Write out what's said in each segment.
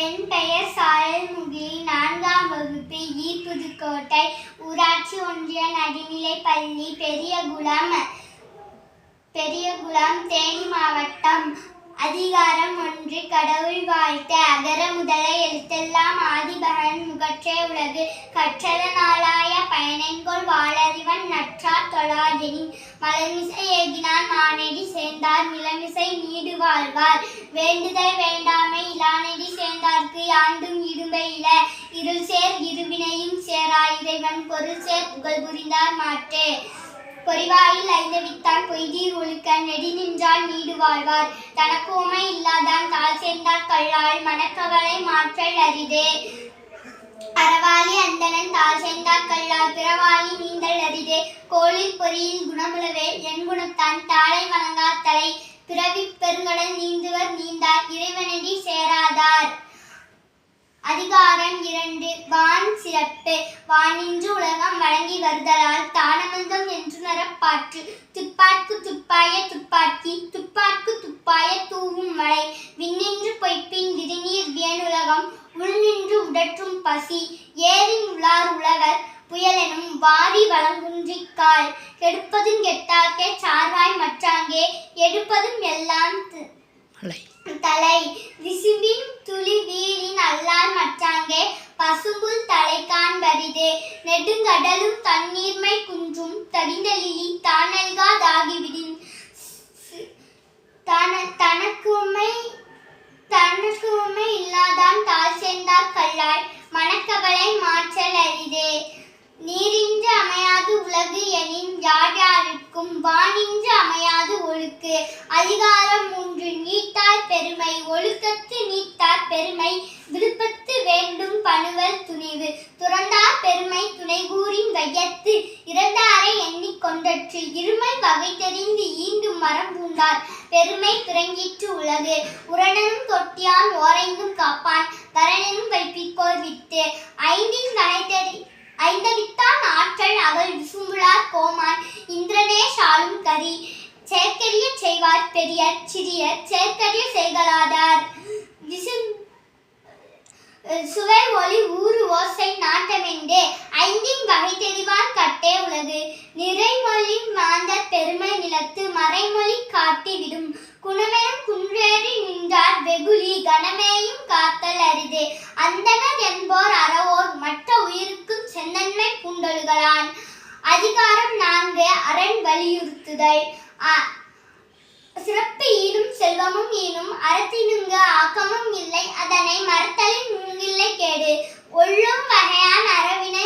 என் பெயர் சாயல் முகிலி. நான்காம் வகுப்பு ஈ புதுக்கோட்டை ஊராட்சி ஒன்றிய நடுநிலை பள்ளி பெரியகுளம் பெரியகுளம் தேனி மாவட்டம். அதிகாரம் ஒன்று கடவுள் வாழ்த்து. அகர முதல எழுத்தெல்லாம் ஆதிபகன் முகற்றே உலகு. கற்றல நாளாய நற்றார் மலர்மிசை ஏகினான் மானேடி சேர்ந்தார் நிலமிசை நீடு வாழ்வார் வேண்டுதல் வேண்டாமை இலானடி சேர்ந்தார்க்கு யாண்டும் இடும்பை இல இருள் சேர் இருவினையும் சேரா இறைவன் பொருள் சேர் புகழ் புரிந்தார் மாற்றே. பொறிவாயில் ஐந்தவித்தான் பொய்தீர் ஒழுக்க நெடி நின்றால் நீடு வாழ்வார் தனக்கு உமை இல்லாதான் தாழ் சேர்ந்தார் கள்ளாள் மனக்கவலை மாற்றல் அரிதே. அறவாளி அந்தனன் தாழ் சேர்ந்தார் பிறவாளி நீந்தல் அரிதே. கோளில் பொறியில் குணமுளவே என் குணத்தான் தாளை வணங்கா தலை பிறவி பெருங்கடல் நீந்துவர் நீந்தார். இறைவனடி சேராதார். அதிகாரம் இரண்டு வான் சிறப்பு. வானின்று உலகம் வழங்கி வருதலால் தானமந்தம் என்று நரப்பாற்று. துப்பாக்கு துப்பாய துப்பாக்கி துப்பாக்கி வளங்குன்றிக்கால் கெடுப்பதும் கெட்டார்க்கே சார்வாய் மற்றாங்கே எடுப்பதும் எல்லாம் தலை. விசும்பின் துளி வீரின் அல்லால் மற்றாங்கே பசும்புல் தலைக்கான் வரிதே நெடுங்கடலும் தண்ணீர்மை குன்றும் தடிந்தலிலி தானல்காதாகிவிடின் தன தனக்குமை தனக்கு உமை இல்லாதான் தாழ் சேர்ந்தார் கல்லாய் மனக்கவலை மாற்றல் அரிதே நீரின்று அமையாது உலகு எனின் யார் யாருக்கும் வானின்று அமையாது ஒழுக்கு. அதிகாரம் மூன்று நீட்டார் பெருமை ஒழுக்கத்து நீட்டார் பெருமை விழுப்பத்து வேண்டும் பணுவல் துணிவு. துறந்தார் பெருமை துணை கூறின் வையத்து இறந்தாரை எண்ணிக்கொண்டற்று இருமை வகை தெரிந்து ஈண்டும் மரம் பூண்டார். பெருமை பிறங்கிற்று உலகு. உரணனும் தொட்டியான் ஓரைந்தும் காப்பான். வரனும் வைப்பிக்கோர் விட்டு ஐந்தின் வகை தெரி ஐந்தவித்தான் ஆற்றல் அவள் விசும்புளார் கோமான். இந்திரனே சாலும் கரி செயற்கரிய செய்வார் பெரியர் சிறியர் செயற்கரிய செய்கலாதார் விசும் சுவை ஒளி ஊறு ஓசை நாட்டமெண்டே ஐந்தின் வகை தெரிவான் கட்டே உலகு. நிறைமொழி மாந்த பெருமை நிலத்து மறைமொழி காட்டிவிடும். குணமெனும் குன்றேறி நின்றார். வெகுளி கணமேயும் காத்தல் அரிதே. அந்தனர் என்போர் அறவோர் மற்ற உயிருக்கும் செந்தன்மை பூண்டொழுகலான். அதிகாரம் நான்கு அரண் வலியுறுத்துதல். சிறப்பு ஈனும் செல்வமும் ஈனும் அறத்தினுங்க ஆக்கமும் இல்லை. அதனை மறுத்தலின் மூங்கில்லை கேடு. ஒள்ளும் வகையான் அறவினை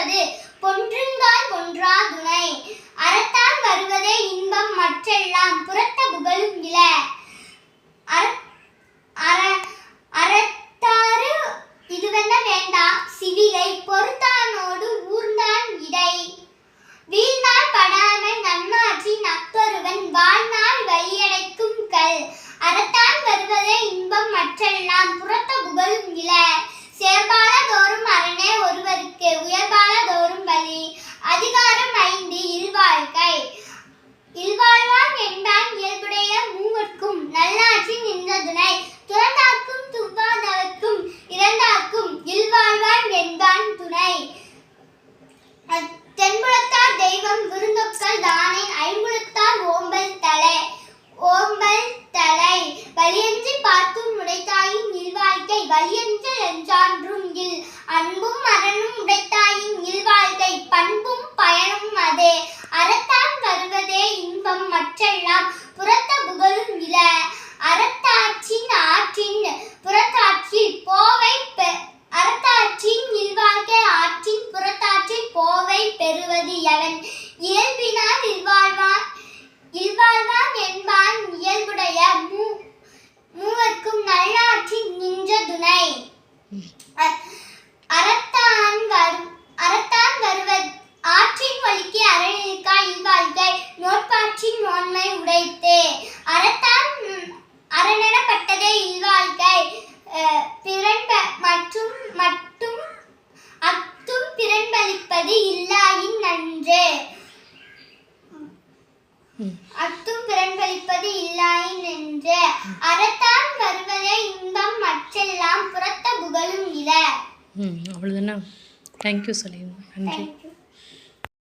மற்றது பொன்றுங்கால் அறத்தான் வருவதே இன்பம் மற்றெல்லாம் புறத்த புகழும் இல. ம் அவ்வளோதானே தேங்க்யூ சொல்லிடுங்க நன்றி.